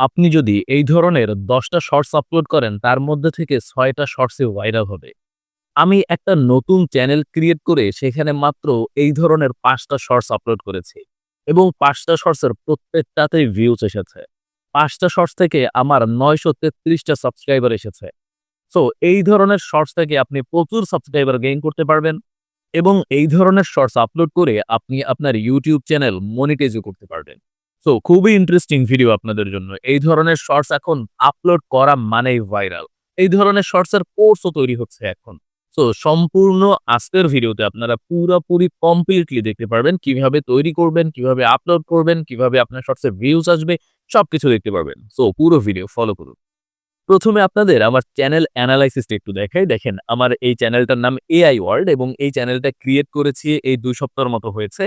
আপনি যদি এই ধরনের দশটা শর্টস আপলোড করেন, তার মধ্যে থেকে ৬ টা শর্টসই ভাইরাল হবে। আমি একটা নতুন চ্যানেল ক্রিয়েট করে সেখানে মাত্র এই ধরনের পাঁচটা শর্টস আপলোড করেছি এবং পাঁচটা শর্টসের প্রত্যেকটাতেই ভিউজ এসেছে। পাঁচটা শর্টস থেকে আমার ৯৩৩ তেত্রিশটা সাবস্ক্রাইবার এসেছে। সো এই ধরনের শর্টস থেকে আপনি প্রচুর সাবস্ক্রাইবার গেইন করতে পারবেন এবং এই ধরনের শর্টস আপলোড করে আপনি আপনার ইউটিউব চ্যানেল মনিটাইজও করতে পারবেন। সো খুবই ইন্টারেস্টিং ভিডিও আপনাদের জন্য। এই ধরনের শর্টস এখন আপলোড করা মানেই ভাইরাল। এই ধরনের শর্টসের কোর্সও তৈরি হচ্ছে এখন। সো সম্পূর্ণ আজকের ভিডিওতে আপনারা পুরোপুরি কমপ্লিটলি দেখতে পারবেন কীভাবে তৈরি করবেন, কীভাবে আপলোড করবেন, কীভাবে আপনার শর্টসে ভিউজ আসবে সবকিছু দেখতে পারবেন। সো পুরো ভিডিও ফলো করুন। প্রথমে আপনাদের আমার চ্যানেল অ্যানালাইসিসটা একটু দেখাই। দেখেন আমার এই চ্যানেলটার নাম এআই ওয়ার্ল্ড এবং এই চ্যানেলটা ক্রিয়েট করেছি এই দুই সপ্তাহের মতো হয়েছে।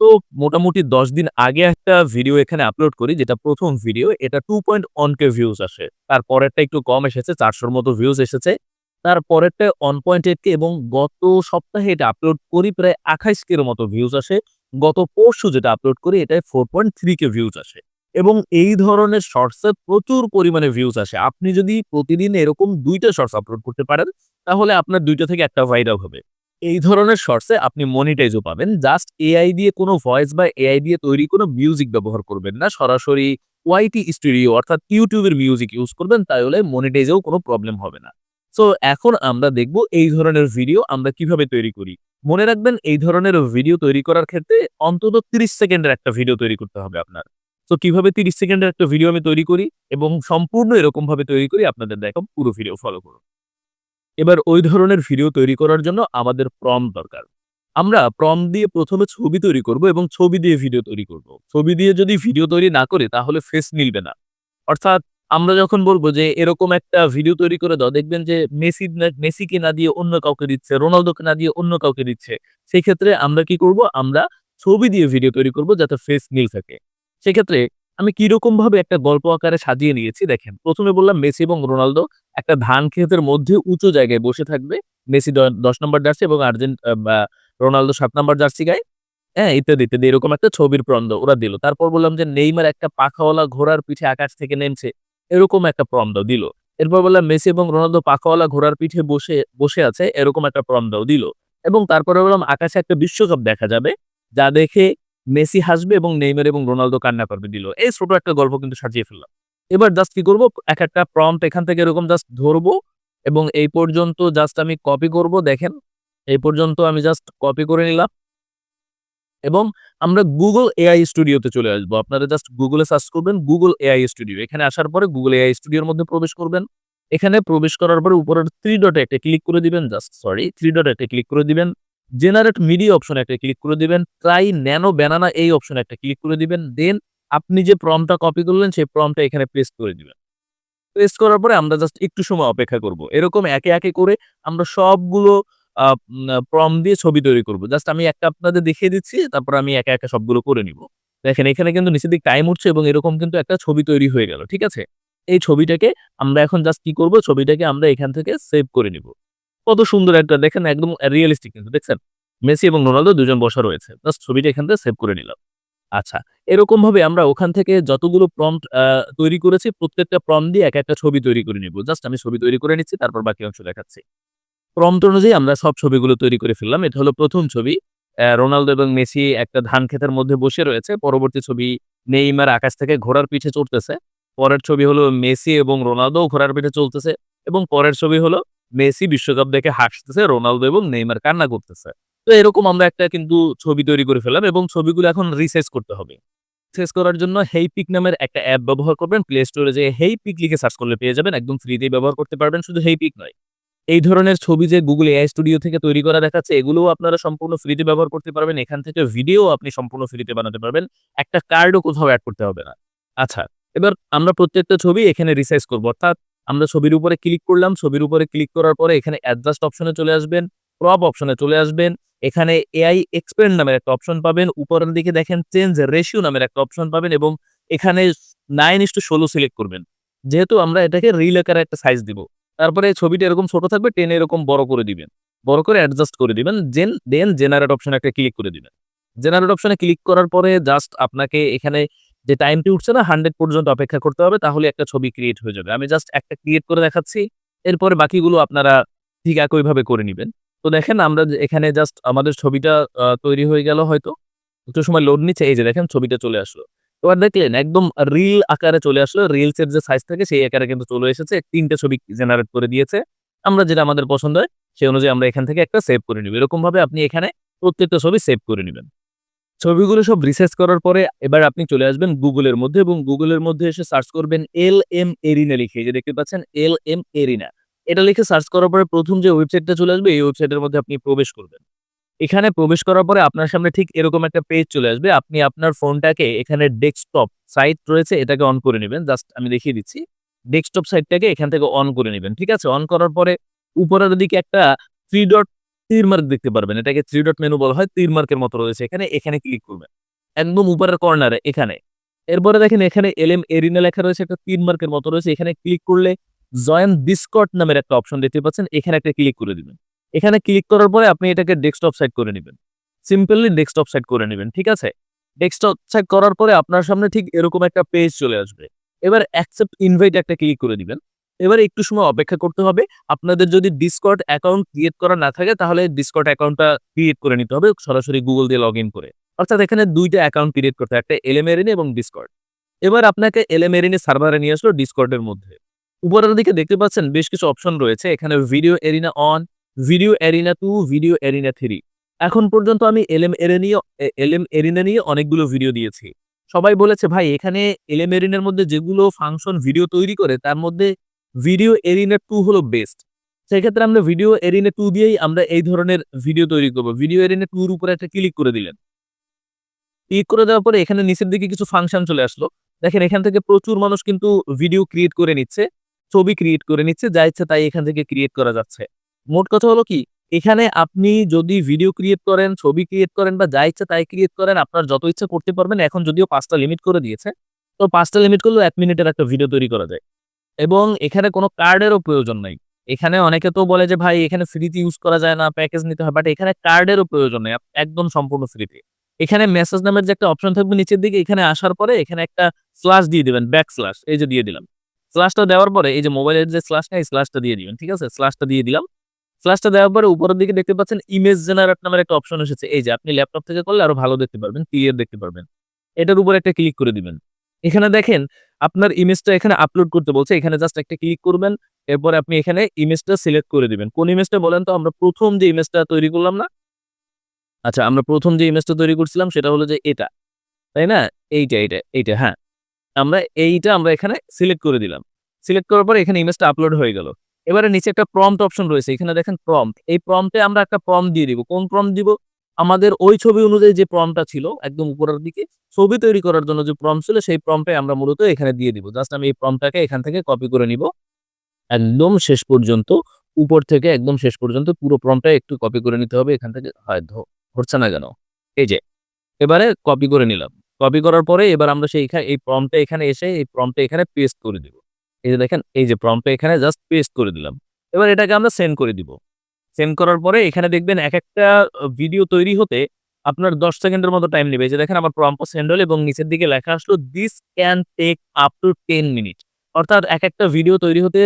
তো মোটামুটি ১০ দিন আগে একটা ভিডিও এখানে আপলোড করি যেটা প্রথম ভিডিও। এটা 2.1 কে ভিউজ আসে। তার পরেরটা একটু কম এসেছে চারশোর মতো ভিউজ এসেছে। তার পরেরটায় 1.8 কে এবং গত সপ্তাহে এটা আপলোড করি প্রায় ২৮ কে এর মতো ভিউজ আসে। গত পরশু যেটা আপলোড করি এটায় 4.3 কে ভিউজ আসে। এবং এই ধরনের শর্টসে প্রচুর পরিমাণে ভিউজ আসে। আপনি যদি প্রতিদিন এরকম দুইটা শর্টস আপলোড করতে পারেন, তাহলে আপনার দুইটা থেকে ১ টা ভাইরাল হবে। এই ধরনের শর্টসে আপনি মনিটাইজও পাবেন। জাস্ট এআই দিয়ে কোনো ভয়েস বা এআই দিয়ে তৈরি কোনো মিউজিক ব্যবহার করবেন না। সরাসরি ওয়াইটি স্টুডিও অর্থাৎ ইউটিউবের মিউজিক ইউজ করবেন তাহলে মনিটাইজেও কোনো প্রবলেম হবে না। সো এখন আমরা দেখব এই ধরনের ভিডিও আমরা কীভাবে তৈরি করি। মনে রাখবেন, এই ধরনের ভিডিও তৈরি করার ক্ষেত্রে অন্তত ৩০ সেকেন্ডের একটা ভিডিও তৈরি করতে হবে আপনার। সো কীভাবে ৩০ সেকেন্ডের একটা ভিডিও আমি তৈরি করি এবং সম্পূর্ণ এরকমভাবে তৈরি করি, আপনাদের দেখাবো পুরো ভিডিও ফলো করুন। এবার ওই ধরনের ভিডিও তৈরি করার জন্য আমাদের প্রম্পট দরকার। আমরা প্রম্পট দিয়ে প্রথমে ছবি তৈরি করব এবং ছবি দিয়ে ভিডিও তৈরি করব। ছবি দিয়ে যদি ভিডিও তৈরি না করে তাহলে ফেস মিলবে না। অর্থাৎ আমরা যখন বলব যে এরকম একটা ভিডিও তৈরি করে দাও দেখবেন যে মেসি মেসিকে না দিয়ে অন্য কাউকে দিচ্ছে, রোনালদোকে না দিয়ে অন্য কাউকে দিচ্ছে। সেক্ষেত্রে আমরা কি করব? আমরা ছবি দিয়ে ভিডিও তৈরি করব যাতে ফেস মিল থাকে। সেক্ষেত্রে আমি কিরকমভাবে একটা গল্প আকারে সাজিয়ে নিয়েছি দেখেন। প্রথমে বললাম মেসি এবং রোনালদো একটা ধান ক্ষেতের মধ্যে উঁচু জায়গায় বসে থাকবে। মেসি দ ১০ নাম্বার জার্সি এবং আর্জেন্ট রোনালদো সাত নাম্বার জার্সি গায়ে। হ্যাঁ? ইত্যাদি, ইত্যাদি এরকম একটা ছবির প্রম্পট ওরা দিল। তারপর বললাম যে নেইমার একটা পাখাওয়ালা ঘোড়ার পিঠে আকাশ থেকে নেমছে। এরকম একটা প্রম্পট দিল। এরপর বললাম মেসি এবং রোনালদো পাখাওয়ালা ঘোড়ার পিঠে বসে, বসে আছে এরকম একটা প্রম্পটও দিল। এবং তারপরে বললাম আকাশে একটা বিশ্বকাপ দেখা যাবে। যা দেখে মেসি হাসবে এবং নেইমার এবং রোনালদো কান্না করবে, দিল। এই ছোট একটা গল্প কিন্তু সাজিয়ে ফেললাম। এবার জাস্ট কি করব? এক একটা প্রম্পট এখান থেকে এরকম জাস্ট ধরবো এবং এই পর্যন্ত জাস্ট আমি কপি করব, দেখেন। এই পর্যন্ত আমি জাস্ট কপি করে নিলাম। এবং আমরা গুগল এআই স্টুডিওতে চলে আসব। আপনারা জাস্ট গুগলে সার্চ করবেন গুগল এআই স্টুডিও। এখানে আসার পরে গুগল এআই স্টুডিওর মধ্যে প্রবেশ করবেন। এখানে প্রবেশ করার পরে উপরের থ্রি ডটে একটা ক্লিক করে দিবেন জাস্ট সরি থ্রি ডটে একটা ক্লিক করে দিবেন। জেনারেট মিডিয়া অপশন একটা ক্লিক করে দিবেন। ট্রাই ন্যানো ব্যানানা এই অপশন একটা ক্লিক করে দিবেন। দেন আপনি যে প্রম্পটটা কপি করলেন সেই প্রম্পটটা এখানে পেস্ট করে দিবেন। পেস্ট করার পরে আমরা জাস্ট একটু সময় অপেক্ষা করব। এরকম একে, একে করে আমরা সবগুলো উম দিয়ে ছবি তৈরি করব। জাস্ট আমি একটা আপনাদের দেখিয়ে দিচ্ছি তারপর আমি একে একা সবগুলো করে নিব। দেখেন এখানে কিন্তু নিচের দিকে টাইম উঠছে এবং এরকম কিন্তু একটা ছবি তৈরি হয়ে গেল। ঠিক আছে? এই ছবিটাকে আমরা এখন জাস্ট কি করব? ছবিটাকে আমরা এখান থেকে সেভ করে নিব। কত সুন্দর একটা দেখেন একদম রিয়েলিস্টিক কিন্তু দেখছেন? মেসি এবং রোনালদো দুজন বসা রয়েছে। জাস্ট ছবিটা এখান থেকে সেভ করে নিলাম। আচ্ছা, এরকম ভাবে আমরা ওখান থেকে যতগুলো প্রম্পট তৈরি করেছি প্রত্যেকটা প্রম্পট দিয়ে এক একটা ছবি তৈরি করে নিব। জাস্ট আমি ছবি তৈরি করে নিচ্ছি তারপর বাকি অংশ দেখাচ্ছি। প্রম্পট অনুযায়ী আমরা সব ছবিগুলো তৈরি করে ফেললাম। এটা হলো প্রথম ছবি। রোনালদো এবং মেসি একটা ধান ক্ষেতের মধ্যে বসে রয়েছে। পরবর্তী ছবি নেইমার আকাশ থেকে ঘোড়ার পিঠে চড়তেছে। পরের ছবি হলো মেসি এবং রোনালদো ঘোড়ার পিঠে চলতেছে এবং পরের ছবি হলো মেসি বিশ্বকাপ দেখে হাসতেছে, রোনালদো এবং নেইমার কান্না করতেছে। তো এরকম আমরা একটা কিন্তু ছবি তৈরি করে ফেলাম এবং ছবিগুলো এখন রিসাইজ করতে হবে। রিসাইজ করার জন্য হেই পিক নামের একটা অ্যাপ ব্যবহার করবেন। প্লে স্টোরে যেয়ে হেইপিক লিখে সার্চ করলে পেয়ে যাবেন। একদম ফ্রিতেই ব্যবহার করতে পারবেন। শুধু হেই পিক নয়। এই ধরনের ছবি যে Google AI স্টুডিও থেকে তৈরি করা দেখাচ্ছে এগুলোও আপনারা সম্পূর্ণ ফ্রিতে ব্যবহার করতে পারবেন। এখান থেকে ভিডিও আপনি সম্পূর্ণ ফ্রিতে বানাতে পারবেন। একটা কার্ডও কোথাও অ্যাড করতে হবে না। আচ্ছা, এবার আমরা প্রত্যেকটা ছবি এখানে রিসাইজ করব অর্থাৎ আমরা ছবির উপরে ক্লিক করলাম। ছবির উপরে ক্লিক করার পরে এখানে অ্যাডজাস্ট অপশনে চলে আসবেন। ক্রপ অপশনে চলে আসবেন। এখানে এআই এক্সপেন্ড নামের একটা অপশন পাবেন। উপরের দিকে দেখেন চেঞ্জ রেশিও নামের একটা অপশন পাবেন এবং এখানে 9:16 সিলেক্ট করবেন। যেহেতু আমরা এটাকে রিল আকারে একটা সাইজ দিব। তারপরে ছবিটা এরকম ছোট থাকবে টেন এরকম বড় করে দিবেন। বড় করে অ্যাডজাস্ট করে দিবেন। জেন দেন জেনারেট অপশনে একটা ক্লিক করে দিবেন। জেনারেট অপশনে ক্লিক করার পরে জাস্ট আপনাকে এখানে যে টাইমটি উঠছে না 100 পর্যন্ত অপেক্ষা করতে হবে, তাহলে একটা ছবি ক্রিয়েট হয়ে যাবে। আমি জাস্ট একটা ক্রিয়েট করে দেখাচ্ছি। এরপরে বাকিগুলো আপনারা ঠিক একইভাবে করে নিবেন। তো দেখেন আমরা এখানে জাস্ট আমাদের ছবিটা তৈরি হয়ে গেল হয়তো। একটু সময় লোড নিচ্ছে, এই যে দেখেন ছবিটা চলে আসলো। তো এবার দেখলেন একদম রিল আকারে চলে আসলো। রিলস এর যে সাইজ থাকে, সেই আকারে কিন্তু চলে এসেছে। ৩ টে ছবি জেনারেট করে দিয়েছে। আমরা যেটা আমাদের পছন্দ হয়, সেই অনুযায়ী আমরা এখান থেকে একটা সেভ করে নিব। এরকমভাবে আপনি এখানে প্রত্যেকটা ছবি সেভ করে নিবেন। ছবিগুলো সব রিসার্চ করার পরে এবার আপনি চলে আসবেন গুগলের মধ্যে এবং গুগলের মধ্যে এসে সার্চ করবেন এল এম এরিনা লিখে। যে দেখতে পাচ্ছেন এল এম এরিনা। এটা লিখে সার্চ করার পরে প্রথম যে ওয়েবসাইটটা চলে আসবে, এই ওয়েবসাইটের মধ্যে আপনি প্রবেশ করবেন। এখানে প্রবেশ করার পরে আপনার সামনে ঠিক এরকম একটা পেজ চলে আসবে। আপনি আপনার ফোনটাকে এখানে ডেস্কটপ সাইট রয়েছে, এটাকে অন করে নেবেন জাস্ট আমি দেখিয়ে দিচ্ছি। ডেস্কটপ সাইটটাকে এখান থেকে অন করে নেবেন, ঠিক আছে? অন করার পরে উপরের দিকে একটা 3 ডট তীর মার্ক দেখতে পারবেন। এটাকে থ্রি ডট মেনু বলা হয়। তীর মার্কের মতো রয়েছে এখানে, এখানে ক্লিক করবেন। একদম উপরের কর্নারে এখানে। এরপরে দেখেন এখানে এলএম এরিনা লেখা রয়েছে একটা তীর মার্কের মতো রয়েছে। এখানে ক্লিক করলে জয়েন ডিসকর্ড নামের একটা অপশন দেখতে পাচ্ছেন। এখানে একটা ক্লিক করে দিবেন। এখানে ক্লিক করার পরে আপনি এটাকে ডেস্কটপ সাইট করে নিবেন। সিম্পলি ডেস্কটপ সাইট করে নিবেন। ঠিক আছে? ডেস্কটপ সাইট করার পরে আপনার সামনে ঠিক এরকম একটা পেজ চলে আসবে। এবার অ্যাকসেপ্ট ইনভাইট একটা ক্লিক করে দিবেন। এবারে একটু সময় অপেক্ষা করতে হবে। আপনাদের যদি ডিসকর্ড অ্যাকাউন্ট ক্রিয়েট করা না থাকে তাহলে ডিসকর্ড অ্যাকাউন্টটা ক্রিয়েট করে নিতে হবে সরাসরি গুগল দিয়ে লগইন করে। অর্থাৎ এখানে দুইটা অ্যাকাউন্ট ক্রিয়েট করতে। একটা এলএম এরিনা এবং ডিসকর্ড। এবার আপনাকে এলএম এরিনা সার্ভারে নিয়ে আসলো ডিসকর্ড এর মধ্যে। উপরের দিকে দেখতে পাচ্ছেন বেশ কিছু অপশন রয়েছে। এখানে video arena one, video arena two video arena three এখন পর্যন্ত আমি এলএম এরিনিয় এলএম এরিনা নিয়ে অনেকগুলো ভিডিও দিয়েছি। সবাই বলেছে ভাই এখানে এলএম এরিনার মধ্যে যেগুলো ফাংশন ভিডিও তৈরি করে তার মধ্যে ভিডিও এরিনা টু হলো বেস্ট। সেক্ষেত্রে আমরা ভিডিও এরিনা টু দিয়েই আমরা এই ধরনের ভিডিও তৈরি করব। ভিডিও এরিনা 2 এর উপরে একটা ক্লিক করে দিলেন। ক্লিক করে দেওয়ার পরে এখানে নিচের দিকে কিছু ফাংশন চলে আসলো। দেখেন এখান থেকে প্রচুর মানুষ কিন্তু ভিডিও ক্রিয়েট করে নিচ্ছে, ছবি ক্রিয়েট করে নিচ্ছে। যা ইচ্ছে তাই এখান থেকে ক্রিয়েট করা যাচ্ছে। মোট কথা হলো কি এখানে আপনি যদি ভিডিও ক্রিয়েট করেন, ছবি ক্রিয়েট করেন বা যা ইচ্ছা তাই ক্রিয়েট করেন আপনার যত ইচ্ছা করতে পারবেন। এখন যদিও পাঁচটা লিমিট করে দিয়েছে। তো পাঁচটা লিমিট করলেও এক মিনিটের একটা ভিডিও তৈরি করা যায়। এবং এখানে কোনো কার্ডেরও প্রয়োজন নাই। এখানে অনেকে তো বলে যে ভাই এখানে ফ্রিতে ইউজ করা যায় না, প্যাকেজ নিতে হয়। বাট এখানে কার্ডেরও প্রয়োজন নেই। একদম সম্পূর্ণ ফ্রিতে। এখানে মেসেজ নামের যে একটা অপশন থাকবে নিচের দিকে এখানে আসার পরে এখানে একটা স্ল্যাশ দিয়ে দিবেন, ব্যাক স্ল্যাশ এই যে দিয়ে দিলাম। স্ল্যাশটা দেওয়ার পরে এই যে মোবাইলের যে স্ল্যাশটা এই স্ল্যাশটা দিয়ে দিবেন। ঠিক আছে? স্ল্যাশটা দিয়ে দিলাম। স্ল্যাশটা দেওয়ার পরে উপরের দিকে দেখতে পাচ্ছেন ইমেজ জেনারেট নামের একটা অপশন এসেছে। এই যে আপনি ল্যাপটপ থেকে করলে আরও ভালো দেখতে পারবেন, ক্লিয়ার দেখতে পারবেন। এটার উপরে একটা ক্লিক করে দিবেন। এখানে দেখেন আপনার ইমেজটা এখানে আপলোড করতে বলছে। এখানে জাস্ট একটা ক্লিক করবেন। এরপরে আপনি এখানে ইমেজটা সিলেক্ট করে দিবেন। কোন ইমেজটা বলেন তো? আমরা প্রথম যে ইমেজটা তৈরি করলাম না? আচ্ছা আমরা প্রথম যে ইমেজটা তৈরি করছিলাম সেটা হলো যে এটা। তাই না? এইটা, এইটা, এইটা হ্যাঁ। আমরা এইটা আমরা এখানে সিলেক্ট করে দিলাম। সিলেক্ট করার পর এখানে ইমেজটা আপলোড হয়ে গেল। এবারে নিচে একটা প্রম্পট অপশন রয়েছে। এখানে দেখেন প্রম্পট। এই প্রম্পটে আমরা একটা প্রম্পট দিয়ে দিব। কোন প্রম্পট দিব? আমাদের ওই ছবি অনুযায়ী যে প্রম্পটটা ছিল, একদম উপরের দিকে, ছবি তৈরি করার জন্য যে প্রম্পট ছিল, সেই প্রম্পটে আমরা মূলত এখানে দিয়ে দিব। জাস্ট আমি এই প্রম্পটটাকে এখান থেকে কপি করে নিব। একদম শেষ পর্যন্ত, উপর থেকে একদম শেষ পর্যন্ত পুরো প্রম্পটটা একটু কপি করে নিতে হবে, এখান থেকে হয় ধ হচ্ছে না কেন? এই যে। এবারে কপি করে নিলাম। কপি করার পরে এবার আমরা সেই এই প্রম্পটটা এখানে এসে এই প্রম্পটটা এখানে পেস্ট করে দিব। এই যে দেখেন, এই যে প্রম্পটটা এখানে জাস্ট পেস্ট করে দিলাম। এবার এটাকে আমরা সেন্ড করে দিব। সেন্ড করার পরে এখানে দেখবেন এক একটা ভিডিও তৈরি হতে আপনার ১০ সেকেন্ডের মতো টাইম নেবে যে দেখেন আমার প্রম্পট সেন্ড হলো এবং নিচের দিকে লেখা আসলো this can take up to ten minute. অর্থাৎ এক একটা ভিডিও তৈরি হতে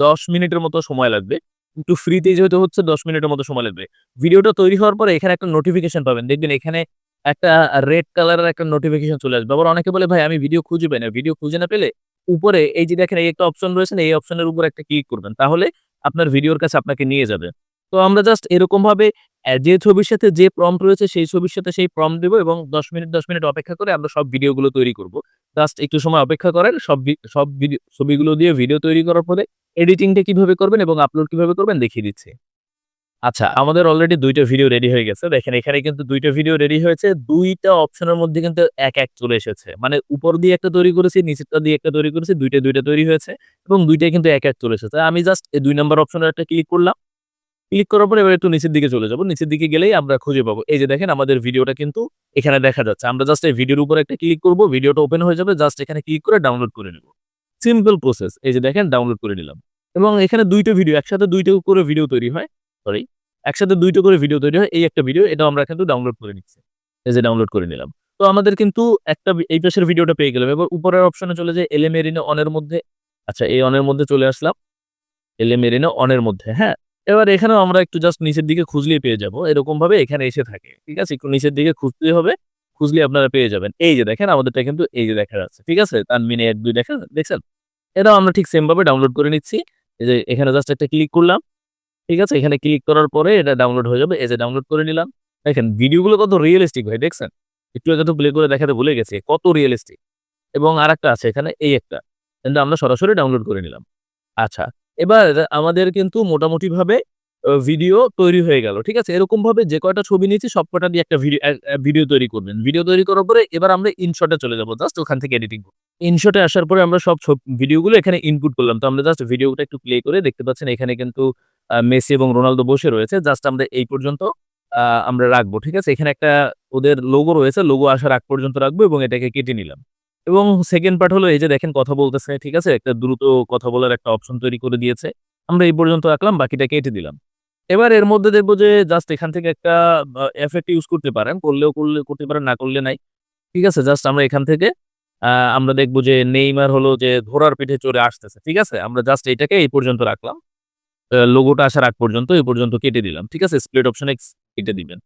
১০ মিনিটের মতো সময় লাগবে। একটু ফ্রিতে যেহেতু হচ্ছে ১০ মিনিটের মতো সময় লাগবে। ভিডিওটা তৈরি হওয়ার পরে এখানে একটা নোটিফিকেশন পাবেন। দেখবেন এখানে একটা রেড কালারের একটা নোটিফিকেশন চলে আসবে। আবার অনেকে বলে, ভাই, আমি ভিডিও খুঁজে পাই না। ভিডিও খুঁজে না পেলে উপরে এই যে দেখেন এই একটা অপশন রয়েছে, এই অপশনের উপর একটা ক্লিক করবেন। তাহলে আপনার ভিডিওর কাছে আপনাকে নিয়ে যাবে। তো আমরা জাস্ট এরকমভাবে অ্যা যে ছবির সাথে যে প্রম্পট রয়েছে সেই ছবির সাথে সেই প্রম্পট দিব এবং ১০ মিনিট ১০ মিনিট অপেক্ষা করে আমরা সব ভিডিওগুলো তৈরি করব। জাস্ট একটু সময় অপেক্ষা করেন। সব সব ভিডিও ছবিগুলো দিয়ে ভিডিও তৈরি করার পরে এডিটিংটা কীভাবে করবেন এবং আপলোড কীভাবে করবেন দেখিয়ে দিচ্ছি। আচ্ছা আমাদের অলরেডি দুইটা ভিডিও রেডি হয়ে গেছে। দেখেন এখানে কিন্তু দুইটা ভিডিও রেডি হয়েছে। দুইটা অপশনের মধ্যে কিন্তু এক, এক চলে এসেছে। মানে উপর দিয়ে একটা তৈরি করেছি, নিচেরটা দিয়ে একটা তৈরি করেছি। দুইটা দুইটা তৈরি হয়েছে এবং ২ টাই কিন্তু এক, এক চলে এসেছে। আমি জাস্ট এই দুই নাম্বার অপশনের একটা ক্লিক করলাম। ক্লিক করার পরে এবার একটু নিচের দিকে চলে যাব। নিচের দিকে গেলেই আমরা খুঁজে পাবো। এই যে দেখেন আমাদের ভিডিওটা কিন্তু এখানে দেখা যাচ্ছে। আমরা জাস্ট এই ভিডিওর উপরে একটা ক্লিক করব। ভিডিওটা ওপেন হয়ে যাবে। জাস্ট এখানে ক্লিক করে ডাউনলোড করে নিব। Simple process. এই যে দেখেন ডাউনলোড করে নিলাম। এবং এখানে ২ টা ভিডিও একসাথে ২ টা করে ভিডিও তৈরি হয়। সরি একসাথে ২ টা করে ভিডিও তৈরি হয়। এই একটা ভিডিও এটা আমরা কিন্তু ডাউনলোড করে নিচ্ছি। এই যে ডাউনলোড করে নিলাম। তো আমাদের কিন্তু একটা এই পাশের ভিডিওটা পেয়ে গেলাম। এবার উপরের অপশনে চলে যাই এলে মেরিনো অনের মধ্যে। আচ্ছা এই অনের মধ্যে চলে আসলাম। এলে মেরিনো অনের মধ্যে, হ্যাঁ? এবার এখানেও আমরা একটু জাস্ট নিচের দিকে খুঁজলেই পেয়ে যাব। এরকমভাবে এখানে এসে থাকে। ঠিক আছে? একটু নিচের দিকে খুঁজতেই হবে। খুঁজলেই আপনারা পেয়ে যাবেন। এই যে দেখেন আমাদেরটা কিন্তু এই যে দেখা যাচ্ছে। ঠিক আছে? তার তানমিনে ১-২ দেখা দেখছেন? এটাও আমরা ঠিক সেম ভাবে ডাউনলোড করে নিচ্ছি। এই যে এখানে জাস্ট একটা ক্লিক করলাম। ঠিক আছে? এখানে ক্লিক করার পরে এটা ডাউনলোড হয়ে যাবে। এই যে ডাউনলোড করে নিলাম। দেখেন ভিডিওগুলো কত রিয়েলিস্টিক ভাই দেখছেন? একটু আগে প্লে করে দেখাতে ভুলে গেছে কত রিয়েলিস্টিক এবং আরেকটা আছে এখানে এই একটা। আমরা সরাসরি ডাউনলোড করে নিলাম। আচ্ছা, এবার আমাদের কিন্তু মোটামুটিভাবে অ ভিডিও তৈরি হয়ে গেল। ঠিক আছে? এরকম ভাবে যে কয়টা ছবি নিয়েছি সবকটা দিয়ে একটা ভিডিও ভিডিও তৈরি করবেন। ভিডিও তৈরি করার পরে এবার আমরা ইনশট চলে যাব। জাস্ট ওখান থেকে এডিটিং করব। ইনশট আসার পরে আমরা সব ভিডিওগুলো এখানে ইনপুট করলাম। তো আমরা জাস্ট ভিডিওটা একটু প্লে করে দেখতে পাচ্ছেন, এখানে কিন্তু মেসি এবং রোনালদো বসে রয়েছে। জাস্ট আমরা এই পর্যন্ত আমরা রাখব। ঠিক আছে? এখানে একটা ওদের লোগো রয়েছে। লোগো আসার আগ পর্যন্ত রাখব এবং এটাকে কেটে নিলাম। এবং সেকেন্ড পার্ট হলো এই যে দেখেন কথা বলতেছে। ঠিক আছে? একটা দ্রুত কথা বলার একটা অপশন তৈরি করে দিয়েছে। আমরা এই পর্যন্ত রাখলাম, বাকিটা কেটে দিলাম। এবার এর মধ্যে দেখব যে জাস্ট এখান থেকে একটা আ ইউজ করতে পারেন। করলেও করলে করতে পারেন, না করলে নাই। ঠিক আছে? জাস্ট আমরা এখান থেকে আমরা দেখব যে নেইমার হলো যে ঘোড়ার পিঠে চড়ে আসতেছে। ঠিক আছে? আমরা জাস্ট এটাকে এই পর্যন্ত রাখলাম। লোগোটা আসার আগ পর্যন্ত এই পর্যন্ত কেটে দিলাম। ঠিক আছে? স্প্লিট অপশন এক্স কেটে দিবেন।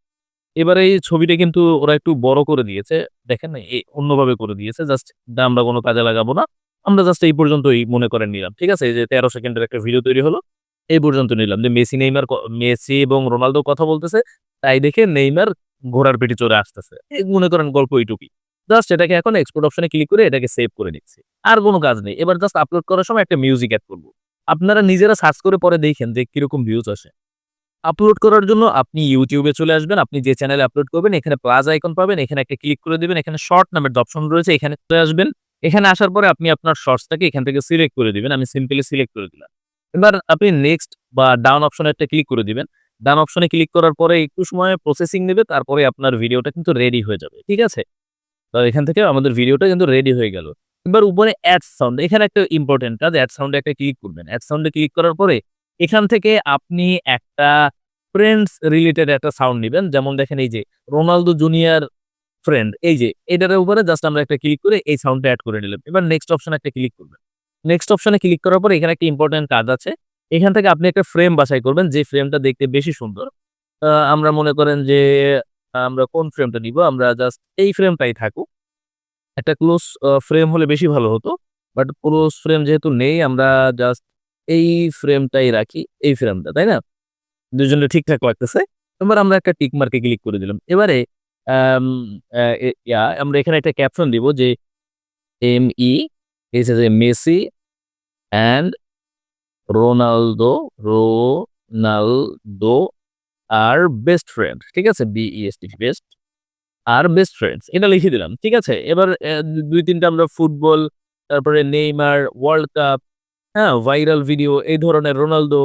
এবার এই ছবিটা কিন্তু ওরা একটু বড় করে দিয়েছে। দেখেন এ অন্যভাবে করে দিয়েছে। জাস্ট আমরা কোন কাজে লাগাবো না। আমরা জাস্ট এই পর্যন্তই মনে করেন নিলাম। ঠিক আছে? যে ১৩ সেকেন্ডের একটা ভিডিও তৈরি হলো। এই পর্যন্ত নিলাম। যে মেসি, নেইমার মেসি এবং রোনালদো কথা বলতেছে। তাই দেখে নেইমার ঘোড়ার পিঠে চড়ে আসতেছে। মনে করেন গল্প এইটুকুই। জাস্ট এটাকে এখন এক্সপোর্ট অপশন ক্লিক করে এটাকে সেভ করে নিচ্ছি। আর কোনো কাজ নেই। এবার জাস্ট আপলোড করার সময় একটা মিউজিক অ্যাড করব আপনারা নিজেরা সার্চ করে পরে দেখেন যে কীরকম ভিউজ আসে। আপলোড করার জন্য আপনি ইউটিউবে চলে আসবেন। আপনি যে চ্যানেলে আপলোড করবেন, এখানে প্লাস আইকন পাবেন। এখানে একটা ক্লিক করে দিবেন। এখানে শর্ট নামের অপশন রয়েছে, এখানে চলে আসবেন। এখানে আসার পরে আপনি আপনার শর্টসটাকে এখান থেকে সিলেক্ট করে দিবেন। আমি সিম্পলি সিলেক্ট করে দিলাম। এবার আপনি নেক্সট বা ডাউন অপশনে একটা ক্লিক করে দিবেন। ডাউন অপশনে ক্লিক করার পরে একটু সময় প্রসেসিং নেবে। তারপরে আপনার ভিডিওটা কিন্তু রেডি হয়ে যাবে। ঠিক আছে? তো এখান থেকে আমাদের ভিডিওটা কিন্তু রেডি হয়ে গেল। এবার উপরে অ্যাড সাউন্ড এখানে একটা ইম্পর্টেন্ট কাজ অ্যাড সাউন্ডে একটা ক্লিক করবেন। অ্যাড সাউন্ডে ক্লিক করার পরে এখান থেকে আপনি একটা ফ্রেন্ডস রিলেটেড একটা সাউন্ড নিবেন। যেমন দেখেন এই যে রোনালদো জুনিয়র ফ্রেন্ড এই যে এটার উপরে জাস্ট আমরা একটা ক্লিক করে এই সাউন্ডটা অ্যাড করে নিলাম। এবার নেক্সট অপশনে একটা ক্লিক করবেন। নেক্সট অপশনে ক্লিক করার পরে এখানে একটা ইম্পোর্টেন্ট কাজ আছে। এখান থেকে আপনি একটা ফ্রেম বাছাই করবেন, যে ফ্রেমটা দেখতে বেশি সুন্দর। আমরা মনে করেন যে আমরা কোন ফ্রেমটা নিব? আমরা জাস্ট এই ফ্রেমটাই থাকুক। একটা ক্লোজ ফ্রেম হলে বেশি ভালো হতো। বাট ক্লোজ ফ্রেম যেহেতু নেই, আমরা জাস্ট এই ফ্রেমটাই রাখি। এই ফ্রেমটা, তাই না? দুজনের ঠিকঠাক লাগতেছে। এবার আমরা একটা টিক মার্ক ক্লিক করে দিলাম। এবারে আমরা এখানে একটা ক্যাপশন দিব যে এম-ই এই যে Messi and Ronaldo Ronaldo are best friend. ঠিক আছে? B-E-S-T বেস্ট আর বেস্ট ফ্রেন্ডস এটা লিখে দিলাম। ঠিক আছে? এবার দুই ২-৩ আমরা ফুটবল, তারপরে নেইমার, ওয়ার্ল্ড কাপ, হ্যাঁ? ভাইরাল ভিডিও এই ধরনের রোনালদো,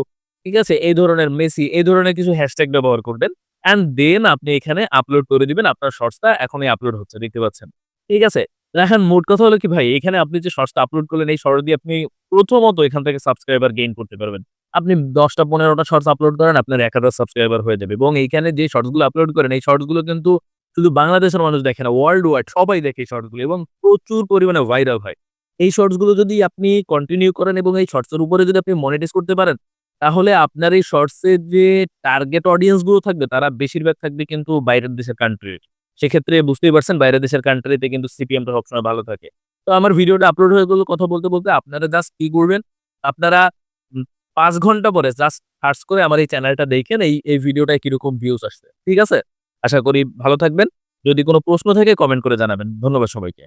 ঠিক আছে? এই ধরনের মেসি এই ধরনের কিছু হ্যাশট্যাগ ব্যবহার করবেন। অ্যান্ড দেন আপনি এখানে আপলোড করে দিবেন। আপনার শর্টসটা এখনই আপলোড হচ্ছে দেখতে পাচ্ছেন। ঠিক আছে? এখন মোট কথা হলো কি ভাই এখানে আপনি যে শর্টসটা আপলোড করলেন এই শর্ট দিয়ে আপনি প্রথমত এখান থেকে সাবস্ক্রাইবার গেইন করতে পারবেন। আপনি দশটা পনেরোটা শর্টস আপলোড করেন আপনার ১০০০ সাবস্ক্রাইবার হয়ে যাবে। এবং এইখানে যে শর্টসগুলো আপলোড করেন এই শর্টসগুলো কিন্তু শুধু বাংলাদেশের মানুষ দেখে না ওয়ার্ল্ড ওয়াইড সবাই দেখে এই শর্টসগুলো এবং প্রচুর পরিমাণে ভাইরাল হয়। এই শর্টসগুলো যদি আপনি কন্টিনিউ করেন এবং এই শর্টস এর উপরে যদি আপনি মনিটাইজ করতে পারেন, তাহলে আপনার এই শর্টস এর যে টার্গেট অডিয়েন্সগুলো থাকবে তারা বেশিরভাগ থাকবে কিন্তু বাইরের দেশের কান্ট্রির। সেক্ষেত্রে বুঝতেই পারছেন বাইরের দেশের কান্ট্রিতে কিন্তু সিপিএম টা সবসময় ভালো থাকে। তো আমার ভিডিওটা আপলোড হয়ে গেল কথা বলতে, বলতে আপনারা জাস্ট কি করবেন? আপনারা পাঁচ ঘণ্টা পরে জাস্ট সার্চ করে আমার এই চ্যানেলটা দেখেন এই, এই ভিডিওটায় কীরকম ভিউজ আসছে। ঠিক আছে? আশা করি ভালো থাকবেন। যদি কোনো প্রশ্ন থাকে কমেন্ট করে জানাবেন। ধন্যবাদ সবাইকে।